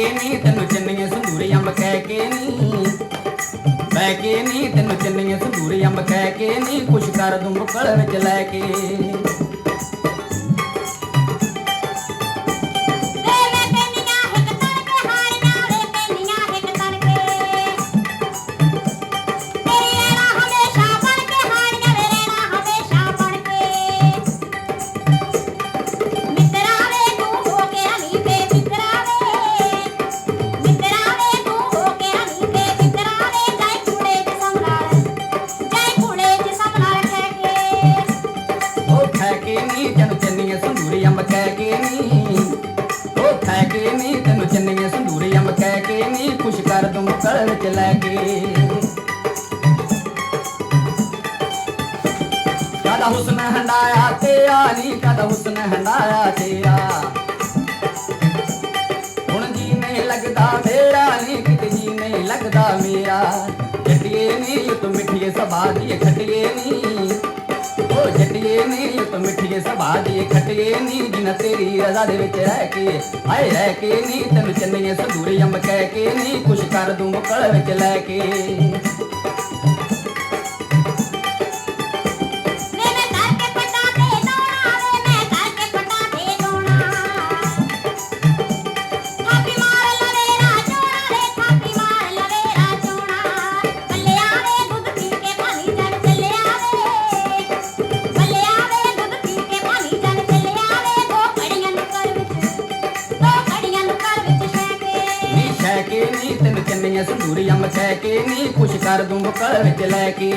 ਕੇ ਨੀ, ਤੈਨੂੰ ਚੰਨੀਆਂ ਸੰਧੂਰੇ ਅੰਬ ਕਹਿ ਕੇ ਨੀ। ਬਹਿ ਕੇ ਨੀ, ਤੈਨੂੰ ਚੰਨੀਆਂ ਸੰਧੂਰੇ ਅੰਬ ਕਹਿ ਕੇ ਨੀ। ਕੁਛ ਕਰ ਦੂੰ ਬੁੱਕਲ ਵਿੱਚ ਲੈ ਕੇ। ਨੀ ਤੈਨੂੰ ਅੰਬ ਕਹਿ ਕੇ ਨੀ ਕੁਛ ਕਰ ਤੂੰ ਕਲ ਵਿੱਚ ਲੈ ਕੇ। ਕਦਾ ਹੁਸਨ ਹੰਡਾਇਆ ਤੇਰਾ ਨੀ, ਕਦਾ ਹੁਸਨ ਹੰਡਾਇਆ ਤੇਰਾ। ਮਿੱਠੀਏ ਸਭਾ ਦੀ ਨੀ ਜਿਨ ਤੇਰੀ ਰਜ਼ਾ ਦੇ ਵਿੱਚ ਰਹਿ ਕੇ। ਹਾਏ, ਰਹਿ ਕੇ ਨੀ ਤੈਨੂੰ ਚੰਨੀਏ ਸੰਦੂਰੀ ਅੰਬ ਕਹਿ ਕੇ ਨੀ ਕੁਛ ਕਰ ਦੂੰ ਮੁਕਲ ਵਿੱਚ ਲੈ ਕੇ। ਚੰਨੀਆਂ ਸੰਦੂਰੀ ਅੰਬ ਕਹਿ ਕੇ ਨੀ ਕੁਛ ਕਰ ਦੂੰ ਮੁਕਲ ਵਿੱਚ ਲੈ ਕੇ।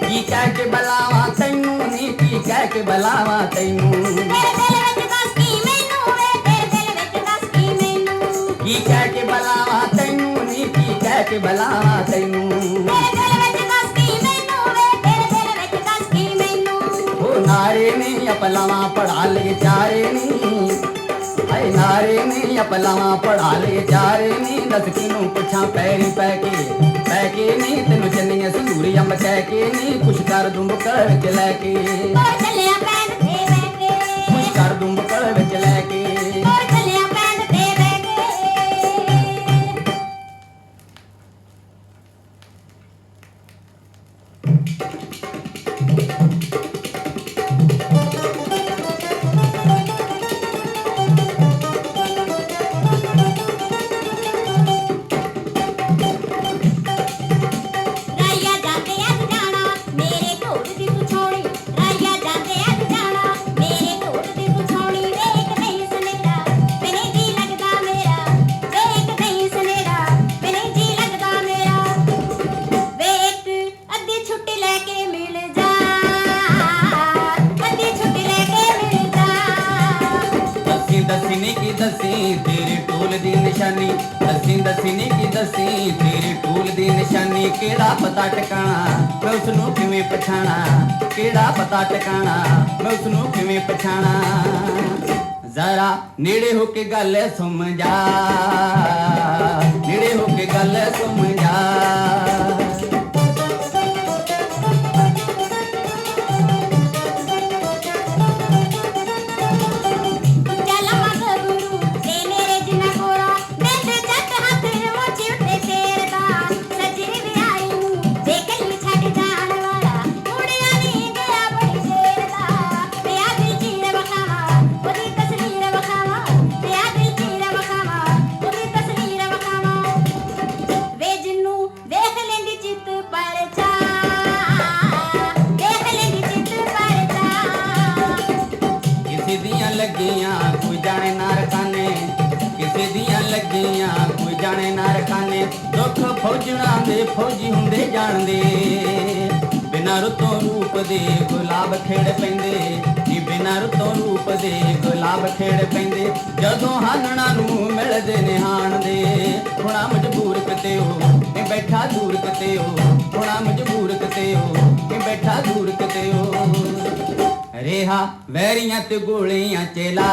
ਕੀ ਕਹਿ ਕੇ ਬਲਾਵਾ ਤੈਨੂੰ ਨੀ ਕੀ ਕਹਿ ਕੇ ਬਲਾਵਾ ਤੈਨੂੰ। ਤੇਰੇ ਦਿਲ ਵਿੱਚ ਦੱਸ ਕੀ ਮੈਨੂੰ ਵੇ ਤੇਰੇ ਦਿਲ ਵਿੱਚ ਦੱਸ ਕੀ ਮੈਨੂੰ। ਕੀ ਕਹਿ ਕੇ ਬਲਾਵਾ ਤੈਨੂੰ ਨੀ ਕੀ ਕਹਿ ਕੇ ਬਲਾਵਾ ਤੈਨੂੰ। ਤੇਰੇ ਦਿਲ ਵਿੱਚ ਦੱਸ ਕੀ ਮੈਨੂੰ ਵੇ ਤੇਰੇ ਦਿਲ ਵਿੱਚ ਦੱਸ ਕੀ ਮੈਨੂੰ। ਉਹ ਨਾਰੇ ਨੇ ਅਪਲਾਵਾ ਪੜਾ ਲਏ ਚਾਰੇ ਨੀ। ਹਾਏ ਨਾਰੇ ਨੇ ਅਪਲਾਵਾ ਪੜਾ ਲਏ ਚਾਰੇ ਨੇ ਦੱਸ ਕਿਨੂੰ ਪੁੱਛਾਂ ਪੈਰੀ ਪੈ ਕੇ ਪੈ ਕੇ ਨੀ ਤੈਨੂੰ ਚੰਨੀਆਂ ਸੰਦੂਰੀ ਅੰਬ ਕਹਿ ਕੇ ਨੀ ਕੁਛ ਕਰ ਦੂੰ ਬੁੱਕਲ ਵਿੱਚ ਲੈ ਕੇ ਦੱਸੀ ਦੱਸੀ ਕੀ ਦੱਸੀ, ਤੇਰੇ ਟੂਲ ਦੀ ਨਿਸ਼ਾਨੀ। ਦੱਸੀ ਦੱਸੀ ਨੀ ਕੀ ਦੱਸੀ, ਤੇਰੇ ਟੂਲ ਦੀ ਨਿਸ਼ਾਨੀ। ਕਿਹੜਾ ਪਤਾ ਟਿਕਾਣਾ, ਮੈਂ ਉਸ ਨੂੰ ਕਿਵੇਂ ਪਛਾਣਾ? ਕਿਹੜਾ ਪਤਾ ਟਿਕਾਣਾ, ਮੈਂ ਉਸ ਨੂੰ ਕਿਵੇਂ ਪਛਾਣਾ? ਜ਼ਰਾ ਨੇੜੇ ਹੋ ਕੇ ਗੱਲ ਸਮਝਾ ਨੇੜੇ ਹੋ ਕੇ ਗੱਲ ਸਮਝਾ ਜਾਣੇ ਨਾ ਦੁੱਖ ਫੌਜਣਾ ਦੇ ਫੌਜੀ ਹੁੰਦੇ ਜਾਣਦੇ। ਬਿਨਾਂ ਰੁੱਤੋਂ ਰੂਪ ਦੇ ਗੁਲਾਬ ਖੇੜ ਪੈਂਦੇ। ਜੀ ਬਿਨਾਂ ਰੁੱਤੋਂ ਰੂਪ ਦੇ ਗੁਲਾਬ ਖੇੜ ਪੈਂਦੇ। ਜਦੋਂ ਹਾਨਣਾ ਨੂੰ ਮਿਲਦੇ ਨਿਹਾਣ ਦੇ ਹੁਣਾ ਮਜਬੂਰ ਕਿਤੇ ਹੋ ਤੇ ਬੈਠਾ ਦੂਰ ਕਿਤੇ ਹੋ। ਹੁਣਾ ਮਜਬੂਰ ਕਿਤੇ ਹੋ ਇਹ ਬੈਠਾ ਦੂਰ ਕਿਤੇ ਹੋ। ਰੇਹਾ ਵੈਰੀਆਂ ਤੇ ਗੋਲੀਆਂ ਚੇਲਾ।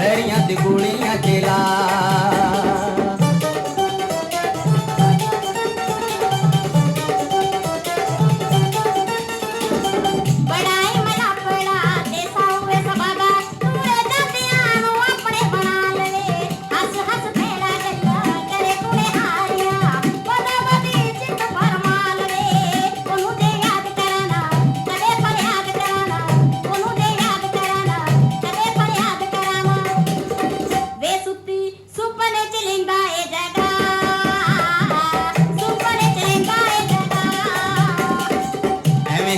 ਵੈਰੀਆਂ ਤੇ ਗੋਲੀਆਂ ਚੇਲਾ।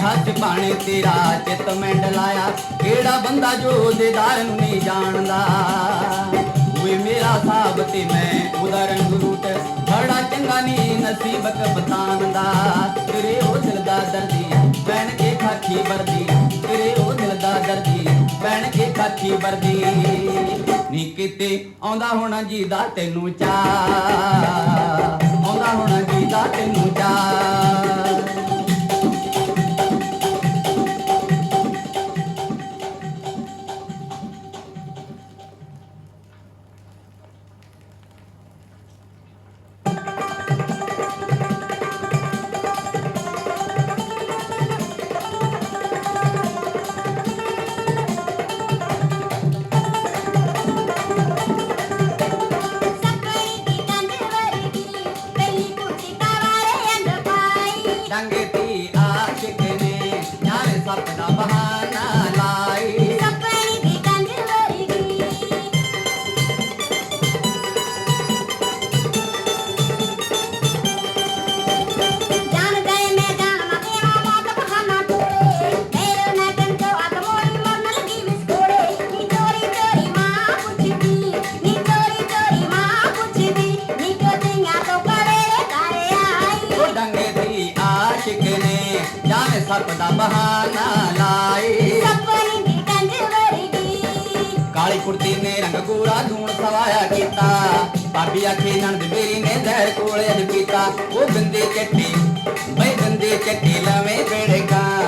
ਹੱਥ ਬਾਣੇ ਤੇਰਾ ਚਿੱਤ ਮੈਂਡ ਲਾਇਆ ਕਿਹੜਾ ਬੰਦਾ ਜੋ ਦੇਦਾਰ ਨੂੰ ਨਹੀਂ ਜਾਣਦਾ? ਓਏ ਮੇਰਾ ਸਾਬ ਤੇ ਮੈਂ ਉਹਦਾ ਰੰਗ ਰੂਟ, ਬੜਾ ਚੰਗਾ ਨਹੀਂ ਨਸੀਬ ਕਪਤਾਨ ਦਾ ਤੇਰੇ ਉਹ ਦਿਲ ਦਾ ਦਰਦੀ ਬਣ ਕੇ ਖਾਖੀ ਵਰਦੀ। ਤੇਰੇ ਉਹ ਦਿਲ ਦਾ ਦਰਦੀ ਬਣ ਕੇ ਖਾਕੀ ਵਰਦੀ। ਨੀ ਕਿਤੇ ਆਉਂਦਾ ਹੋਣਾ ਜੀ ਦਾ ਤੈਨੂੰ ਚਾ ਆਉਂਦਾ ਹੋਣਾ ਜੀ ਦਾ ਤੈਨੂੰ ਚਾ ਸੱਪ ਦਾ ਬਹਾਨਾ ਵਰਗੀ। ਕਾਲੀ ਕੁੜਤੀ ਨੇ ਰੰਗ ਗੋਰਾ ਦੂਣ ਸਵਾਇਆ ਕੀਤਾ। ਬਾਬੀ ਆਖੇ ਨੰਦ ਮੇਰੀ ਨੇ ਜ਼ਹਿਰ ਕੋਲੇ ਅਜ ਪੀਤਾ ਉਹ ਗੰਦੇ ਚੱਟੀ ਬਈ ਗੰਦੇ ਚੱਟੀ ਲਾਵੇਂ ਬੇੜਕਾ ਉਹ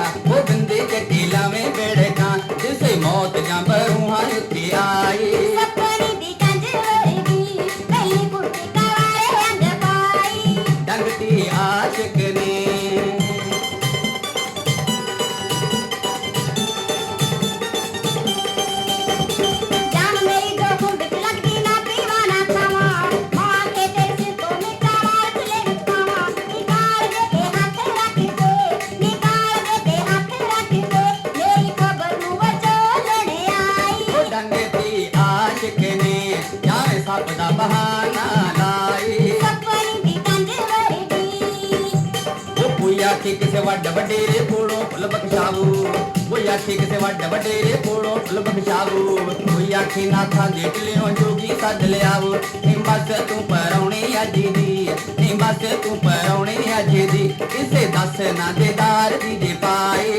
ਕੋਈ ਆਖੇ ਕਿਸੇ ਵੱਡ ਵਡੇਰੇ ਕੋਲੋਂ ਫੁੱਲ ਬਖਸ਼ਾਵੂ। ਕੋਈ ਆਖੇ ਕਿਸੇ ਵੱਡ ਵਡੇਰੇ ਕੋਲੋਂ ਫੁੱਲ ਬਖਸ਼ਾਵੂ। ਕੋਈ ਆਖੇ ਨਾਥਾਂ ਦੇ ਟਲਿਓ ਜੋਗੀ ਸੱਦ ਲਿਆਵੋ। ਨੀ ਬਸ ਤੂੰ ਪਰੌਣੀ ਅੱਜ ਦੀ ਨੀ ਬਸ ਤੂੰ ਪਰੌਣੀ ਅੱਜ ਦੀ। ਕਿਸੇ ਦੱਸ ਨਾ ਦੇਦਾਰ ਦੀ ਪਾਏ।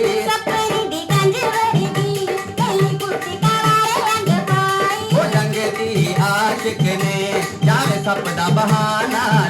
ਦੀ ਕੰਧ ਵਰਗੀ ਪਹਿਲੀ ਕੁੱਤੀ ਕਾਵਾਰੇ ਅੰਗ ਪਾਈ ਉਹ ਜੰਗੇ ਦੀ ਆਸ਼ਿਕ ਨੇ ਜਾਵੇ ਸੱਪ ਦਾ ਬਹਾਨਾ।